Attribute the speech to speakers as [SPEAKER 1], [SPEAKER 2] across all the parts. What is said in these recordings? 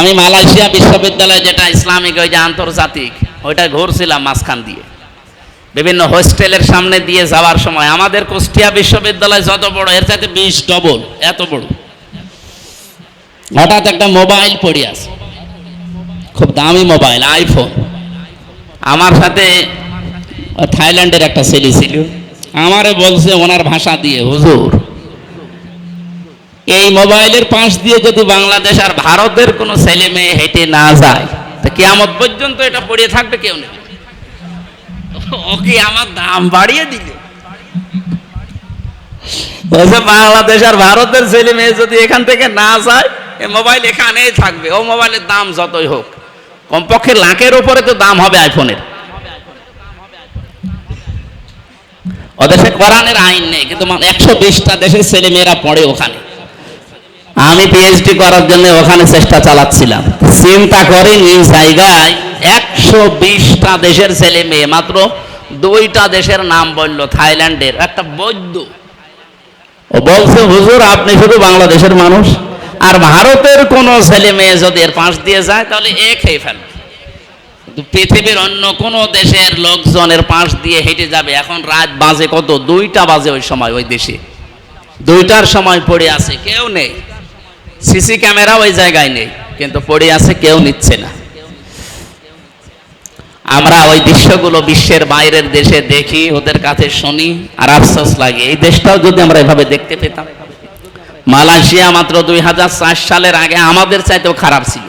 [SPEAKER 1] আমি মালয়েশিয়া বিশ্ববিদ্যালয় যেটা ইসলামিক, ওই যে আন্তর্জাতিক, ওইটা ঘুরছিলাম মাঝখান দিয়ে। বিভিন্ন হোস্টেলের সামনে দিয়ে যাওয়ার সময়। আমাদের কুষ্টিয়া বিশ্ববিদ্যালয় যত বড়, এর চাইতে বিশ ডবল এত বড়। হঠাৎ একটা মোবাইল পড়ে আছে। খুব দামি মোবাইল, আইফোন। আমার সাথে থাইল্যান্ডের একটা ছেলে ছিল। আমারে বলছে, ওনার ভাষা দিয়ে, হুজুর। এই মোবাইলের পাশ দিয়ে যদি বাংলাদেশ আর ভারতের কোনো ছেলে মেয়ে হেঁটে না যায়, তা কেয়ামত পর্যন্ত এটা পড়ে থাকবে, কেউ নেবে ওকে আমার দাম বাড়িয়ে দিল। বাংলাদেশ আর ভারতের ছেলে মেয়ে যদি এখান থেকে না যায় এই মোবাইল এখানেই থাকবে। ও মোবাইলের দাম যতই হোক। কমপক্ষে লাখের উপরে তো দাম হবে আইফোনের। ওদেশে কোরআনের আইন নেই, কিন্তু একশো বিশটা দেশের ছেলে মেয়েরা পড়ে ওখানে। আমি পিএইচডি করার জন্য ওখানে চেষ্টা চালাচ্ছিলাম। চিন্তা করেন এই জায়গায় একশো বিশটা দেশের ছেলে মেয়ে, মাত্র দুইটা দেশের নাম বলল, থাইল্যান্ডের, একটা বৈদ্য। বলছে, হুজুর, আপনি শুধু বাংলাদেশের মানুষ, আর ভারতের কোন ছেলে মেয়ে যদি এর পাশ দিয়ে যায়, তাহলে এ খেয়ে কিন্তু পৃথিবীর অন্য কোন দেশের লোকজনের পাশ দিয়ে হেঁটে যাবে। এখন রাত বাজে কত? দুইটা বাজে ওই সময়, ওই দেশে। দুইটার সময় পড়ে আছে, কেউ নেই। সিসি ক্যামেরা ওই জায়গায় নেই, কিন্তু পড়ে আছে, কেউ নিচ্ছে না। আমরা ওই দৃশ্যগুলো বিশ্বের বাইরের দেশে দেখি, ওদের কাছে শুনি, আর আফসোস লাগে। এই দেশটাও যদি আমরা এভাবে দেখতে পেতাম। মালয়েশিয়া মাত্র দুই হাজার চার সালের আগে আমাদের চাইতেও খারাপ ছিল।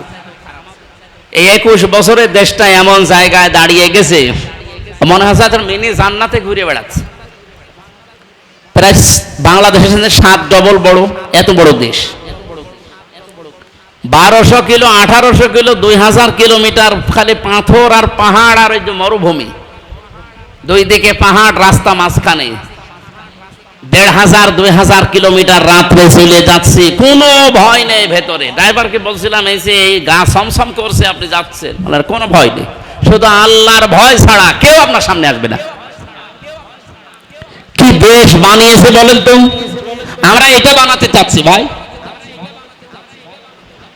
[SPEAKER 1] এই একুশ বছরের দেশটা এমন জায়গায় দাঁড়িয়ে গেছে, মনে তোর মিনি জান্নাতে ঘুরে বেড়াচ্ছে। প্রায় বাংলাদেশের সাথে সাত ডবল বড়, এত বড় দেশ। বারোশো কিলো, আঠারোশো কিলো, দুই হাজার কিলোমিটার খালি পাথর আর পাহাড় আর ওই যে মরুভূমি। দুই দিকে পাহাড়, রাস্তা মাঝখানে। দেড় হাজার, দুই হাজার কিলোমিটার রাত্রে চলে যাচ্ছি, কোনো ভয় নেই ভেতরে। ড্রাইভারকে বলছিলাম, এই যে এই গা সমসম করছে, আপনি যাচ্ছেন। বলার কোনো ভয় নেই। শুধু আল্লাহর ভয় ছাড়া কেউ আপনার সামনে আসবে না। কি দেশ বানিয়েছে বলেন তো? আমরা এটা বানাতে চাচ্ছি, ভাই।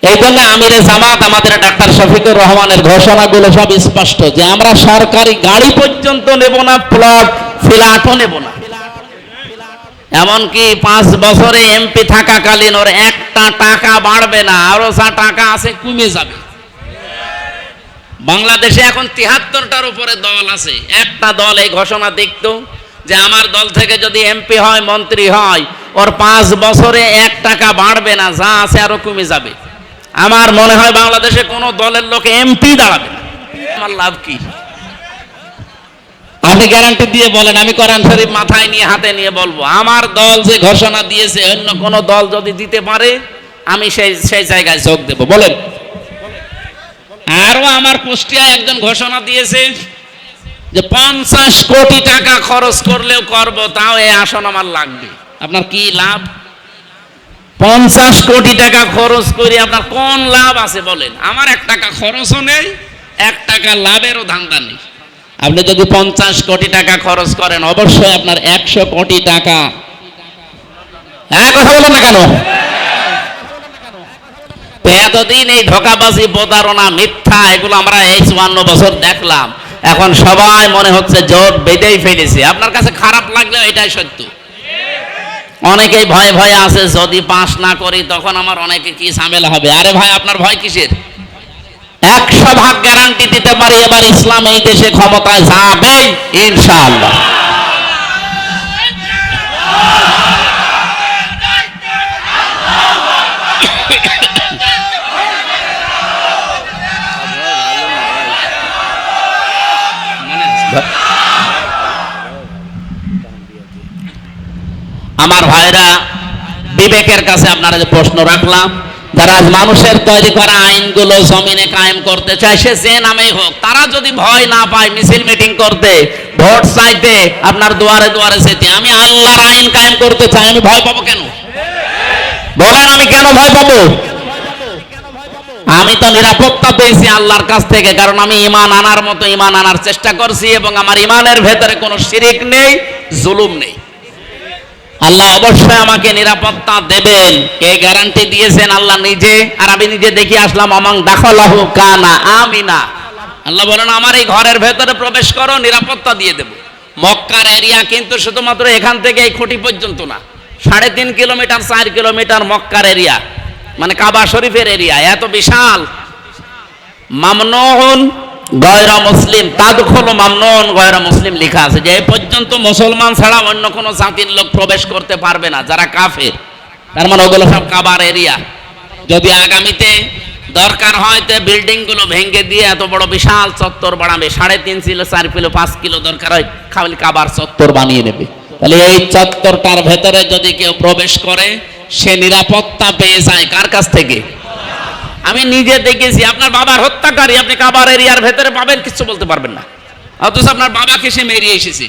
[SPEAKER 1] এই জন্য আমিরে জামাত, আমাদের ডাক্তার শফিকুর রহমানের ঘোষণাগুলো সব স্পষ্ট যে আমরা সরকারি গাড়ি পর্যন্ত নেব না, প্লট, ফ্ল্যাটও নেব না। এমনকি পাঁচ বছরে এমপি থাকাকালীন ওর একটা টাকা বাড়বে না, আরও যা টাকা আছে কমে যাবে। বাংলাদেশে এখন তিহাত্তরটার উপরে দল আছে। একটা দল এই ঘোষণা দেখত যে আমার দল থেকে যদি এমপি হয়, মন্ত্রী হয়, ওর পাঁচ বছরে এক টাকা বাড়বে না, যা আছে আরও কমে যাবে। আমার মনে হয় বাংলাদেশে কোনো দলের লোক এমপি দাঁড়াবে না। আমার লাভ কি? আপনি গ্যারান্টি দিয়ে বলেন, আমি কোরআন শরীফ মাথায় নিয়ে, হাতে নিয়ে বলব, আমার দল যে ঘোষণা দিয়েছে, অন্য কোন দল যদি দিতে পারে, আমি সেই সেই জায়গায় যোগ দেব। বলেন। আরও আমার কুষ্টিয়ায় একজন ঘোষণা দিয়েছে যে পঞ্চাশ কোটি টাকা খরচ করলেও করব, তাও এই আসন আমার লাগবে। আপনার কি লাভ? পঞ্চাশ কোটি টাকা খরচ করে আপনার কোন লাভ আছে বলেন? আমার এক টাকা খরচও নেই, এক টাকা লাভেরও ধান্দা নেই। আপনি যদি পঞ্চাশ কোটি টাকা খরচ করেন, অবশ্যই আপনার একশো কোটি টাকা। হ্যাঁ কথা বলেন না কেন? এতদিন এই ধোকাবাজি, প্রতারণা, মিথ্যা, এগুলো আমরা এই চুয়ান্ন বছর দেখলাম। এখন সবাই মনে হচ্ছে জোট বেঁধেই ফেলেছে। আপনার কাছে খারাপ লাগলেও এটাই সত্য। অনেকেই ভয়ে ভয়ে আছে, যদি পাশ না করি তখন আমার অনেকে কি ঝামেলা হবে? আরে ভাই, আপনার ভয় কিসের? একশো ভাগ গ্যারান্টি দিতে পারি, এবার ইসলাম এই দেশে ক্ষমতায় যাবে, ইনশাআল্লাহ। আমার ভাইরা, বিবেকের কাছে আপনারা যে প্রশ্ন রাখলাম, যারা মানুষের তৈরি করা আইনগুলো জমিনে কায়েম করতে চায়, সে যে নামেই হোক, তারা যদি ভয় না পায়, মিছিল মিটিং করতে, ভোট চাইতে, আপনার দুয়ারে দুয়ারে যেতে, আমি আল্লাহর আইন কায়েম করতে চাই, আমি ভয় পাবো কেন? বলেন, আমি কেন ভয় পাবো? আমি তো নিরাপত্তা পেয়েছি আল্লাহর কাছ থেকে, কারণ আমি ইমান আনার মতো, ইমান আনার চেষ্টা করছি, এবং আমার ইমানের ভেতরে কোনো শিরিক নেই, জুলুম নেই। আল্লাহ অবশ্যই আমাকে নিরাপত্তা দেবেন। কে গ্যারান্টি দিয়েছেন আল্লাহ নিজে? আর আমি নিজে দেখে আসলাম আমাং দাখলাহু কানা আমিনা। আল্লাহ বলেন, আমার এই ঘরের ভেতরে প্রবেশ করো, নিরাপত্তা দিয়ে দেব। মক্কার এরিয়া কিন্তু শুধুমাত্র এখান থেকে এই খুঁটি পর্যন্ত না। সাড়ে তিন কিলোমিটার, চার কিলোমিটার মক্কার এরিয়া মানে কাবা শরীফের এরিয়া এত বিশাল। মামনুন গয়রা মুসলিম তাদখল মামনুন, গয়রা মুসলিম লেখা আছে যে পর্যন্ত মুসলমান ছাড়া অন্য কোনো জাতির লোক প্রবেশ করতে পারবে না, যারা কাফের। তার মানে ওগুলো সব কাবার এরিয়া। যদি আগামীতে দরকার হয় তো বিল্ডিংগুলো ভেঙে দিয়ে এত বড় বিশাল চত্বর বানাবে, সাড়ে তিন কিলো, চার কিলো, পাঁচ কিলো দরকার হয়, খালি কাবার চত্বর বানিয়ে নেবে তাহলে এই চত্বরটার ভেতরে যদি কেউ প্রবেশ করে, সে নিরাপত্তা পেয়ে যায় কার কাছ থেকে? আমি নিজে দেখেছি, আপনার বাবার হত্যাকারী, আপনি কাবার এরিয়ার ভেতরে পাবেন কিছু বলতে পারবেন না। অথচ আপনার বাবাকে সে মেরিয়ে এসেছে।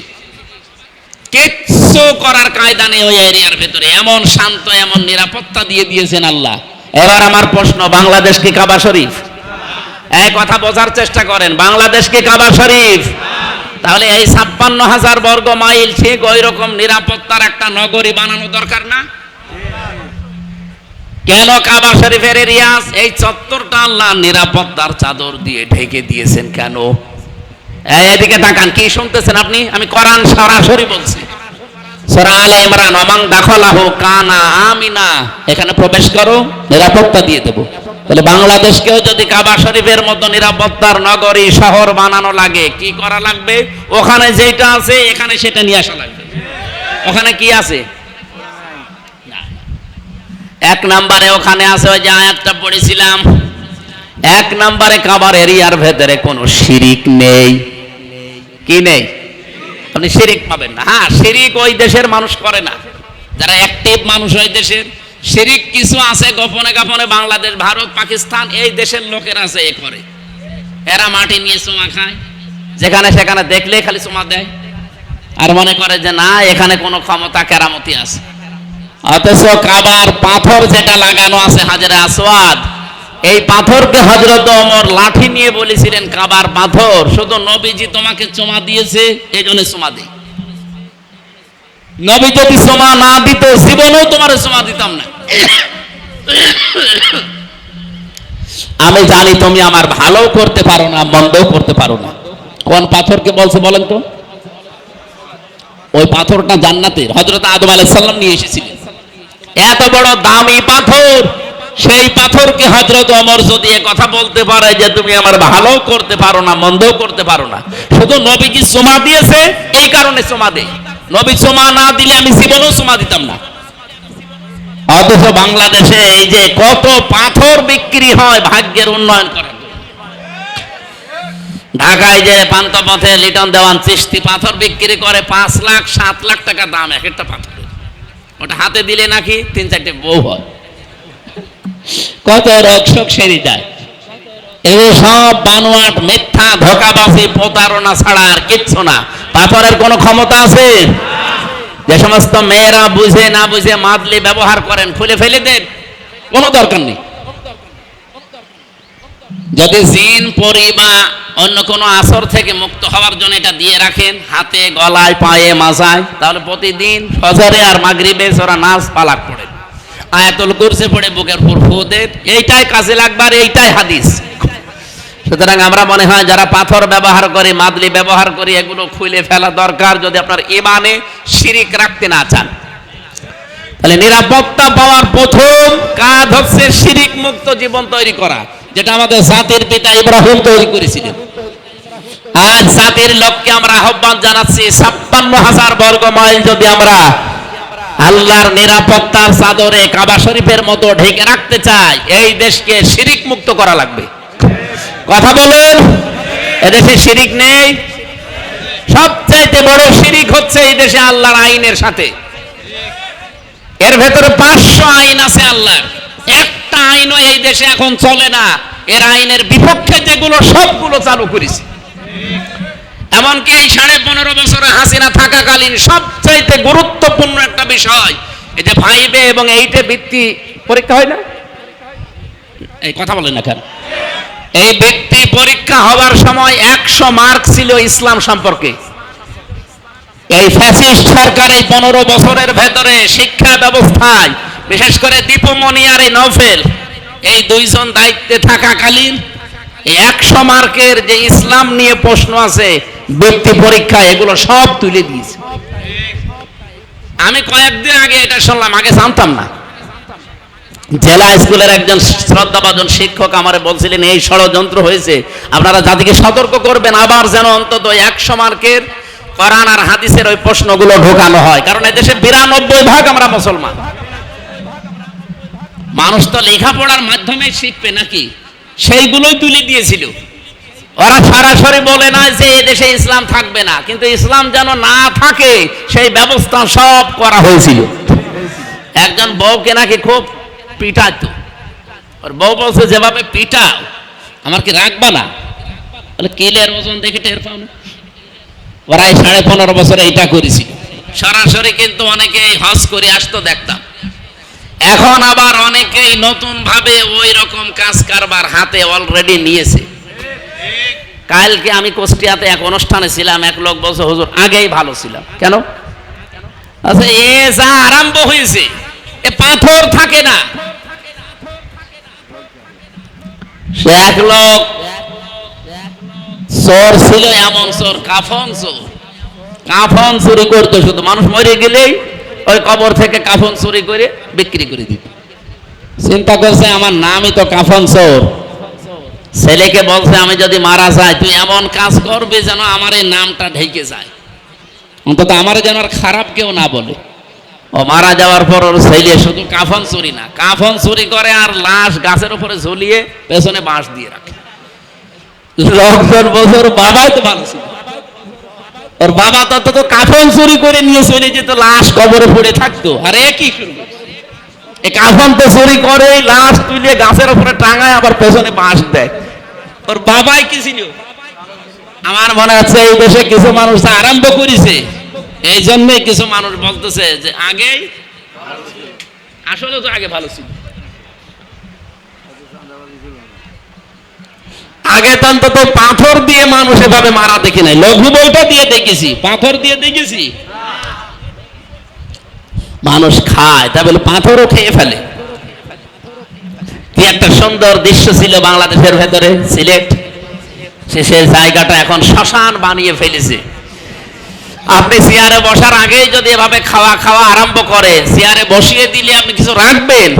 [SPEAKER 1] কিচ্ছু করার কায়দা নেই ওই এরিয়ার ভেতরে। এমন শান্ত, এমন নিরাপত্তা দিয়ে দিয়েছেন আল্লাহ। এবার আমার প্রশ্ন, বাংলাদেশ কি কাবা শরীফ? এই কথা বোঝার চেষ্টা করেন, বাংলাদেশ কি কাবা শরীফ? তাহলে এই ছাপ্পান্ন হাজার বর্গ মাইল ঠিক ওই রকম নিরাপত্তার একটা নগরী বানানো দরকার না? কেন কাবা শরীফের এরিয়াস এই চত্বরটা আল্লাহ নিরাপত্তার চাদর দিয়ে ঢেকে দিয়েছেন কেন? এদিকে তাকান, কি শুনতেছেন আপনি? আমি কোরআন সরাসরি বলছি। সূরা আলে ইমরান অমাং দাখলাহু কানা আমিনা। এখানে প্রবেশ করো, নিরাপত্তা দিয়ে দেব। তাহলে বাংলাদেশকেও যদি কাবা শরীফের মতো নিরাপত্তার নগরী, শহর বানানো লাগে, কি করা লাগবে? ওখানে যেটা আছে, এখানে সেটা নিয়ে আসা লাগবে। ওখানে কি আছে? এক নাম্বারে ওখানে আছে, ওই যে আয়াতটা পড়েছিলাম। এক নাম্বারে কাবার এরিয়ার ভেতরে কোনো শিরিক নেই। কি নেই? আপনি শিরিক পাবেন না। হ্যাঁ শিরিক ওই দেশের মানুষ করে না। যারা অ্যাক্টিভ মানুষ ওই দেশের। শিরিক কিছু আছে গোপনে গোপনে, বাংলাদেশ, ভারত, পাকিস্তান, এই দেশের লোকের আছে এ করে। এরা মাটি নিয়ে চুমা খায়। যেখানে সেখানে দেখলে খালি চুমা দেয়। আর মনে করে যে না, এখানে কোনো ক্ষমতা, কেরামতি আছে। অথচ কাবার পাথর যেটা লাগানো আছে হাজারে আসওয়াদ, এই পাথরকে হজরত ওমর লাঠি নিয়ে বলেছিলেন, কাবার পাথর, শুধু নবীজি তোমাকে চুমা দিয়েছে এই জন্য দিই নবী যদি চুমা না দিত, জীবনেও তোমার চুমা দিতাম না। আমি জানি তুমি আমার ভালো করতে পারো না, মন্দও করতে পারো না। কোন পাথরকে বলছে বলেন তো? ওই পাথরটা জান্নাতের হজরত আদম আলাইহিস সালাম নিয়ে এসেছিলেন। এত বড় দামি পাথর, সেই পাথরকে হজরত অমর যদি কথা বলতে পারে যে তুমি আমার ভালো করতে পারো না, মন্দও করতে পারো না। শুধু নবীজি সোমা দিয়েছে, এই কারণে সোমা দেই নবী সোমা না দিলে আমি জীবনেও সোমা দিতাম না। অথচ বাংলাদেশে এই যে কত পাথর বিক্রি হয়, ভাগ্যের উন্নয়ন জন্য। ঢাকায় যে পান্তাপথে লিটন দেওয়ান চিস্তি পাথর বিক্রি করে, পাঁচ লাখ, সাত লাখ টাকা দাম, এক একটা পাথরের ওটা হাতে দিলে নাকি তিন চারটে বউ হয়। কত রক্ষক সেরে যায় এগুলো সব বানোয়াট, মিথ্যা, ধোকাবাজি, প্রতারণা ছাড়া আর কিচ্ছু না। পাথরের কোনো ক্ষমতা আছে? যে সমস্ত মেয়েরা বুঝে না বুঝে মাদলি ব্যবহার করেন খুলে ফেলে দেন। কোনো দরকার নেই। যদি জিন পরি বা অন্য কোনো আসর থেকে মুক্ত হওয়ার জন্য এটা দিয়ে রাখেন, হাতে, গলায়, পায়ে, মাজায়। তাহলে প্রতিদিন ফজরে আর মাগরিবে ওরা নাচ পালাক পড়ে। আয়াতুল কুরসি পড়ে বুকের উপর ফু দেন এইটাই কাজে লাগবে আর এইটাই হাদিস। সুতরাং আমরা মনে হয় যারা পাথর ব্যবহার করে, মাদলি ব্যবহার করে, এগুলো খুলে ফেলা দরকার যদি আপনার ইমানে শিরিক রাখতে না চান। তাহলে নিরাপত্তা পাওয়ার প্রথম কাজ হচ্ছে শিরিক মুক্ত জীবন তৈরি করা। যেটা আমাদের জাতির পিতা ইব্রাহিম তৈরি করেছিলেন। আজ জাতির লোককে আমরা আহ্বান জানাচ্ছি, ছাপ্পান্ন হাজার বর্গ মাইল যদি আমরা আল্লাহর নিরাপত্তার চাদরে কাবা শরীফের মতো ঢেকে রাখতে চাই, এই দেশকে শিরিক মুক্ত করা লাগবে। কথা বলেন, এদেশে শিরিক নেই? সবচাইতে বড় শিরিক হচ্ছে এই দেশে আল্লাহর আইনের সাথে। এর ভেতরে পাঁচশো আইন আছে আল্লাহর। আইনও এই দেশে এখন চলে না। এর আইনের বিপক্ষে যেগুলো, সবগুলো চালু করেছে। এমনকি এই সাড়ে পনেরো বছরে হাসিনা থাকাকালীন সবচাইতে গুরুত্বপূর্ণ একটা বিষয়, এই যে ফাইভে এবং এইটে বৃত্তি পরীক্ষা হয় না? এই কথা বলেন না কেন? এই ব্যক্তি পরীক্ষা হওয়ার সময় একশো মার্ক ছিল ইসলাম সম্পর্কে। এই ফ্যাসিস্ট সরকার এই পনেরো বছরের ভেতরে শিক্ষা ব্যবস্থায়, বিশেষ করে দীপমণি এই নভেল এই দুইজন দায়িত্বে থাকাকালীন একশো মার্কের যে ইসলাম নিয়ে প্রশ্ন আছে, ব্যক্তি পরীক্ষা, এগুলো সব তুলে দিয়েছে। আমি কয়েকদিন আগে এটা শুনলাম, আগে জানতাম না। জেলা স্কুলের একজন শ্রদ্ধাভাজন শিক্ষক আমারে বলছিলেন, এই ষড়যন্ত্র হয়েছে, আপনারা জাতিকে সতর্ক করবেন, আবার যেন অন্তত একশো মার্কের কোরআন আর হাদিসের ওই প্রশ্নগুলো ঢোকানো হয়। কারণ এদেশে বিরানব্বই ভাগ আমরা মুসলমান। মানুষ তো লেখাপড়ার মাধ্যমে শিখবে নাকি? সেইগুলোই তুলে দিয়েছিল। ওরা সরাসরি বলে না যে এদেশে ইসলাম থাকবে না, কিন্তু ইসলাম যেন না থাকে, সেই ব্যবস্থা সব করা হয়েছিল। একজন বউকে নাকি খুব পিটাতো ওর বউ বলছে, যেভাবে পিটাও, আমার কি রাখবা না? বলে, কিলের ওজন দেখে টের পাও না। ওরা সাড়ে পনেরো বছরে এইটা করেছিল। সরাসরি কিন্তু অনেকেই হজ করে আসতো দেখতাম। এখন আবার অনেকেই নতুন ভাবে ওই রকম কাজ কারবার হাতে অলরেডি নিয়েছে। কালকে আমি কুষ্টিয়াতে এক অনুষ্ঠানে ছিলাম, এক লোক বলছে, হুজুর, আগেই ভালো ছিলাম। কেন? আচ্ছা এ যা আরম্ভ হয়েছে, এ পাথর থাকে না। সে এক লোক, চোর ছিল, এমন চোর, কাফন চোর। কাফন চুরি করতো, শুধু মানুষ মরে গেলেই ওই কবর থেকে কাফন চুরি করে বিক্রি করে দিত। চিন্তা করছে, আমার নামই তো কাফন চোর। ছেলেকে বলছে, আমি যদি মারা যাই, তুই এমন কাজ করবি যেন আমার এই নামটা ঢেকে যায়। অন্তত আমার যেন আর খারাপ কেউ না বলে। ও মারা যাওয়ার পর ওর ছেলে শুধু কাফন চুরি না, কাফন চুরি করে আর লাশ গাছের উপরে ঝুলিয়ে পেছনে বাঁশ দিয়ে রাখে। লোকজন বছর বাবাই তো ভালো ছিল। ওর বাবা তো তো কাফন চুরি করে নিয়ে চলে যেত, লাশ কবরে পড়ে থাকতো। আর কি শুরু কাফন তো চুরি করে লাশ তুলে গাছের উপরে টাঙায় আবার পেছনে বাঁশ দেয়। ওর বাবাই কি ছিল? আমার মনে হচ্ছে এই দেশে কিছু মানুষ আরম্ভ করেছে। এই জন্যই কিছু মানুষ বলতেছে যে আগেই, আসলে তো আগে ভালো ছিল। আগে তো অন্তত পাথর দিয়ে মানুষ এভাবে মারা দেখি নাই। লঘু বইটা দিয়ে দেখেছি। পাথর দিয়ে দেখেছি? মানুষ খায়, তা বলে পাথরও খেয়ে ফেলে। কি একটা সুন্দর দৃশ্য ছিল বাংলাদেশের ভেতরে, সিলেট। সে সে জায়গাটা এখন শ্মশান বানিয়ে ফেলেছে। আপনি চেয়ারে বসার আগেই যদি এভাবে খাওয়া খাওয়া আরম্ভ করে, চেয়ারে বসিয়ে দিলে আপনি কিছু রাখবেন?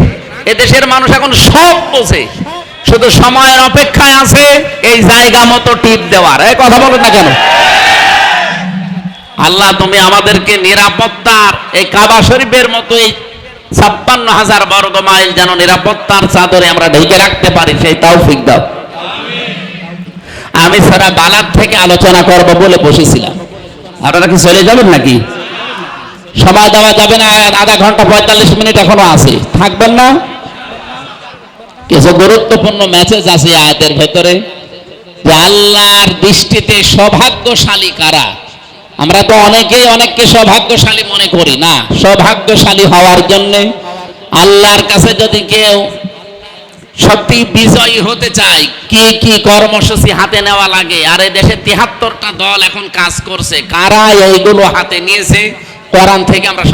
[SPEAKER 1] এদেশের মানুষ এখন সব বোঝে। শুধু সময়ের অপেক্ষায় আছে, এই জায়গা মতো টিপ দেওয়ার। এই কথা বলো না কেন? আল্লাহ, তুমি আমাদেরকে নিরাপত্তার, এই কাবা শরীফের মতো এই ছাপ্পান্ন হাজার বর্গ মাইল যেন নিরাপত্তার চাদরে আমরা ঢেকে রাখতে পারি, সেই তৌফিক দাও। আমি সারা বালার থেকে আলোচনা করব বলে বসেছিলাম। আপনারা কি চলে যাবেন নাকি? সময় দেওয়া যাবে না, আধা ঘণ্টা পঁয়তাল্লিশ মিনিট এখনও আছে। থাকবেন না? কিছু গুরুত্বপূর্ণ মেসেজ আছে আয়াতের ভেতরে যে আল্লাহর দৃষ্টিতে সৌভাগ্যশালী কারা? আমরা তো অনেকেই অনেককে সৌভাগ্যশালী মনে করি, না? সৌভাগ্যশালী হওয়ার জন্য আল্লাহর কাছে যদি কেউ সত্যি বিজয়ী হতে চায়, কি কি কর্মসূচি হাতে নেওয়া লাগে? আর এই দেশে তিহাত্তরটা দল এখন কাজ করছে। কারা এইগুলো হাতে নিয়েছে? কোরআন থেকে আমরা